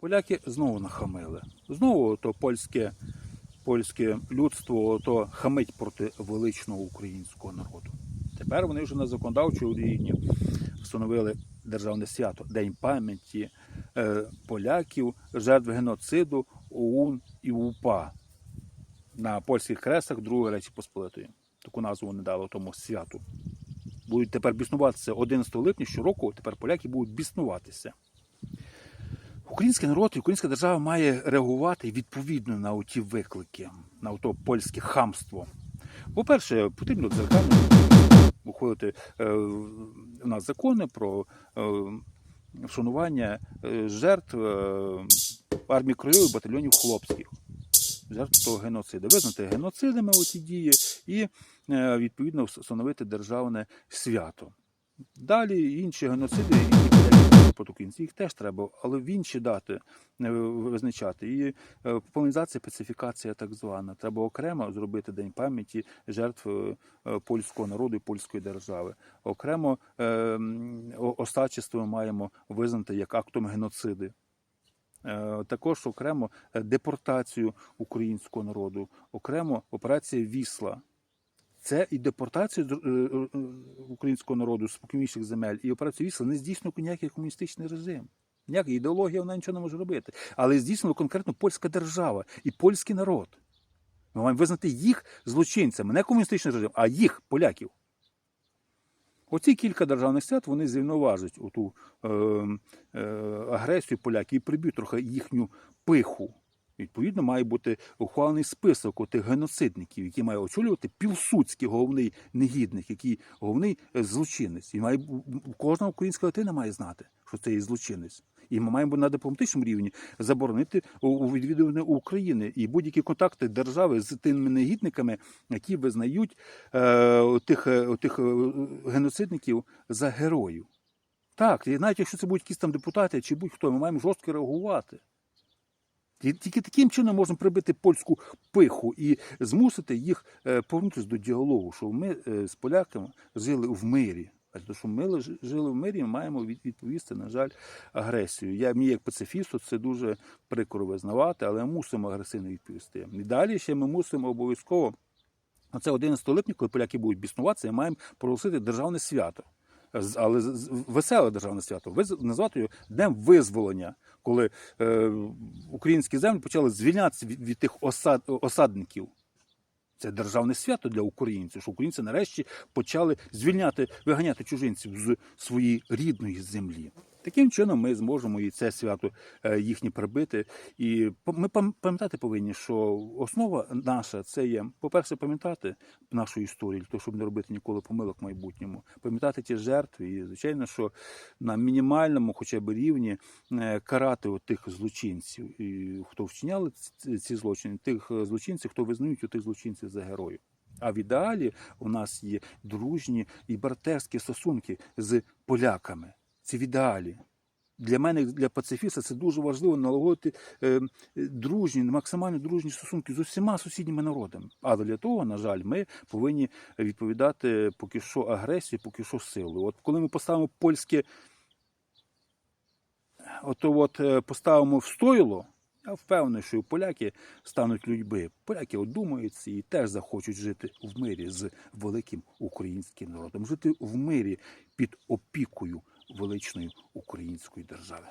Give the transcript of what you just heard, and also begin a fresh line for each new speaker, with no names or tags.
Поляки знову нахамили. Знову то польське, польське людство то хамить проти величного українського народу. Тепер вони вже на законодавчому рівні встановили державне свято День пам'яті е, поляків, жертв геноциду ОУН і УПА на польських кресах Другої Речі Посполитої. Таку назву вони дали тому святу. Будуть тепер біснуватися 11 липня щороку, тепер поляки будуть біснуватися. Український народ і українська держава має реагувати відповідно на ті виклики, на то польське хамство. По-перше, потрібно дзеркально ухвалити е, у нас закони про е, вшанування е, жертв е, армії краєвих батальйонів хлопських. Жертв того геноциду. Визнати геноцидами оці дії і е, відповідно встановити державне свято. Далі інші геноциди, подаються їх теж треба, але в інші дати е, визначати. І е, популяризація, пацифікація так звана. Треба окремо зробити День пам'яті жертв е, польського народу і польської держави. Окремо остачество ми маємо визнати як актом геноциди. Також окремо депортацію українського народу, окремо операція Вісла. Це і депортацію з- е, е, е, українського народу з спокійніших земель, і операцію Вісла не здійснює ніякий комуністичний режим. Ніяка ідеологія вона нічого не може робити. Але здійснила конкретно польська держава і польський народ. Ми маємо визнати їх злочинцями, не комуністичний режим, а їх, поляків. Оці кілька державних свят вони зрівноважать оту е, е, агресію поляків і приб'ють трохи їхню пиху. Відповідно, має бути ухвалений список отих геноцидників, які має очолювати Пілсудський головний негідник, який головний е, злочинець. І має кожна українська дитина має знати, що це є злочинець. І ми маємо на дипломатичному рівні заборонити у відвідування України і будь-які контакти держави з тими негідниками, які визнають е, тих, е, тих е, геноцидників за героїв. Так, і навіть якщо це будуть якісь там депутати чи будь-хто, ми маємо жорстко реагувати. І Тільки таким чином можна прибити польську пиху і змусити їх е, повернутися до діалогу, що ми е, з поляками жили в мирі. А тому що ми жили в мирі, ми маємо відповісти, на жаль, агресію. Я мені як пацифісту це дуже прикро визнавати, але ми мусимо агресивно відповісти. І далі ще ми мусимо обов'язково. Оце 11 липня, коли поляки будуть біснуватися, ми маємо проголосити державне свято. Але веселе державне свято. Назвати його Днем визволення, коли е, українські землі почали звільнятися від, від тих осад, осадників. Це державне свято для українців, що українці нарешті почали звільняти, виганяти чужинців з своєї рідної землі. Таким чином ми зможемо і це свято е, їхнє прибити. І ми пам'ятати повинні, що основа наша це є, по-перше, пам'ятати нашу історію, для того, щоб не робити ніколи помилок в майбутньому, пам'ятати ті жертви. І, звичайно, що на мінімальному хоча б рівні е, карати тих злочинців, і хто вчиняли ці- злочини, тих е, злочинців, хто визнають у тих злочинців за героїв. А в ідеалі у нас є дружні і братерські стосунки з поляками. Це в ідеалі. Для мене, для пацифіста, це дуже важливо налагодити е, дружні, максимально дружні стосунки з усіма сусідніми народами. Але для того, на жаль, ми повинні відповідати поки що агресію, поки що силою. От коли ми поставимо польське, ото от е, поставимо в стойло, я впевнений, що і поляки стануть людьми. Поляки одумаються і теж захочуть жити в мирі з великим українським народом, жити в мирі під опікою величної української держави.